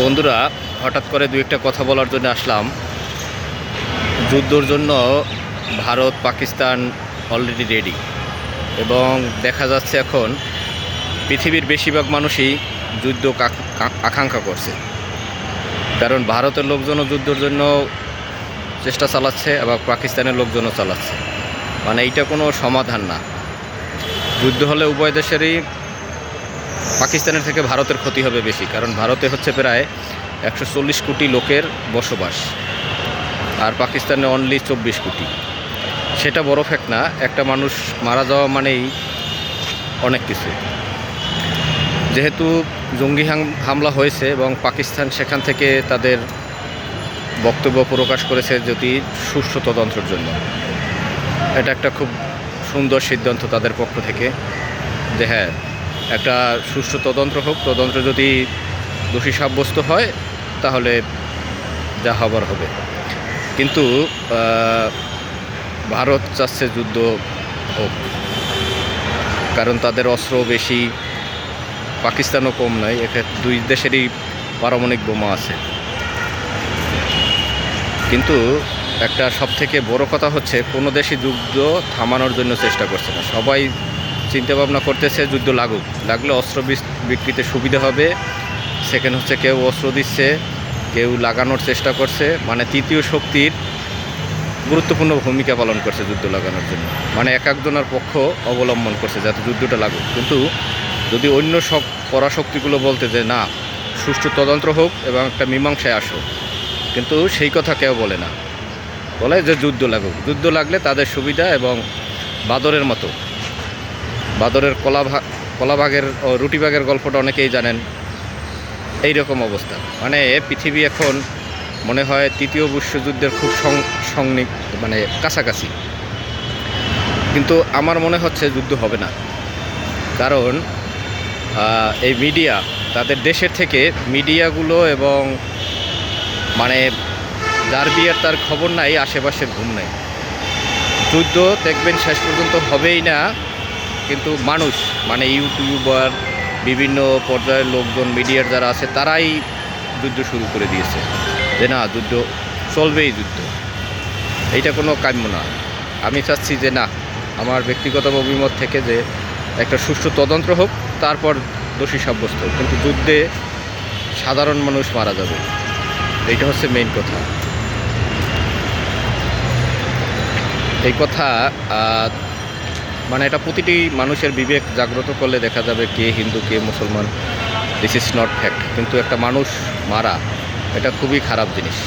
বন্ধুরা, হঠাৎ করে দু একটা কথা বলার জন্য আসলাম। যুদ্ধর জন্য ভারত, পাকিস্তান অলরেডি রেডি এবং দেখা যাচ্ছে এখন পৃথিবীর বেশিরভাগ মানুষই যুদ্ধ আকাঙ্ক্ষা করছে। কারণ ভারতের লোকজনও যুদ্ধের জন্য চেষ্টা চালাচ্ছে এবং পাকিস্তানের লোকজনও চালাচ্ছে। মানে এইটা কোনো সমাধান না। যুদ্ধ হলে উভয় দেশেরই পাকিস্তানের থেকে ভারতের ক্ষতি হবে বেশি, কারণ ভারতে হচ্ছে প্রায় একশো চল্লিশ কোটি লোকের বসবাস আর পাকিস্তানে অনলি চব্বিশ কোটি। সেটা বড় ফ্যাক্ট না, একটা মানুষ মারা যাওয়া মানেই অনেক কিছু। যেহেতু জঙ্গি হামলা হয়েছে এবং পাকিস্তান সেখান থেকে তাদের বক্তব্য প্রকাশ করেছে যদি সুষ্ঠু তদন্তের জন্য। এটা একটা খুব সুন্দর সিদ্ধান্ত তাদের পক্ষ থেকে যে হ্যাঁ একটা সুষ্ঠু তদন্ত হোক, তদন্ত যদি দোষী সাব্যস্ত হয়, তাহলে যা হবার হবে। কিন্তু ভারত চাচ্ছে যুদ্ধ হোক। কারণ তাদের অস্ত্র বেশি, পাকিস্তানও কম নয় এক্ষেত্রে দুই দেশেরই পারমাণবিক বোমা আছে। কিন্তু, একটা সবথেকে বড় কথা হচ্ছে, কোনো দেশই যুদ্ধ থামানোর জন্য চেষ্টা করছে না। সবাই চিন্তা ভাবনা করতেছে, যুদ্ধ লাগুক। লাগলে অস্ত্র বিক্রিতে সুবিধা হবে। সেকেন্ড হচ্ছে কেউ অস্ত্র দিচ্ছে, কেউ লাগানোর চেষ্টা করছে। মানে তৃতীয় শক্তির গুরুত্বপূর্ণ ভূমিকা পালন করছে যুদ্ধ লাগানোর জন্য। মানে এক একজনের পক্ষ অবলম্বন করছে যাতে যুদ্ধটা লাগুক। কিন্তু যদি অন্য সব পরাশক্তিগুলো বলতে যে, না, সুষ্ঠু তদন্ত হোক এবং একটা মীমাংসায় আসো। কিন্তু সেই কথা কেউ বলে না। বলে যে, যুদ্ধ লাগুক। যুদ্ধ লাগলে তাদের সুবিধা এবং বাদরের মতো। বাদরের কলা ভাগ কলাভাগের ও রুটিভাগের গল্পটা অনেকেই জানেন। এই রকম অবস্থা। মানে পৃথিবী এখন মনে হয় তৃতীয় বিশ্বযুদ্ধের খুব সং- সংনিক মানে কাছাকাছি। কিন্তু আমার মনে হচ্ছে যুদ্ধ হবে না। কারণ এই মিডিয়া, তাদের দেশের থেকে মিডিয়াগুলো এবং মানে যার বিয়ের তার খবর নাই আশেপাশের ঘুম নাই। যুদ্ধ দেখবেন শেষ পর্যন্ত হবেই না। কিন্তু মানুষ মানে ইউটিউবার, বিভিন্ন পর্যায়ের লোকজন, মিডিয়ার যারা আছে, তারাই যুদ্ধ শুরু করে দিয়েছে। যে না, যুদ্ধ চলবেই যুদ্ধ। এইটা কোনো কাম্য না। আমি চাচ্ছি যে না, আমার ব্যক্তিগত অভিমত থেকে যে একটা সুষ্ঠু তদন্ত হোক, তারপর দোষী সাব্যস্ত। কিন্তু যুদ্ধে সাধারণ মানুষ মারা যাবে। এইটা হচ্ছে মেইন কথা। এই কথা মানে এটা প্রতিটি মানুষের বিবেক জাগ্রত করলে দেখা যাবে কে হিন্দু, কে মুসলমান দিস ইজ নট ফ্যাক্ট কিন্তু একটা মানুষ মারা, এটা খুবই খারাপ জিনিস।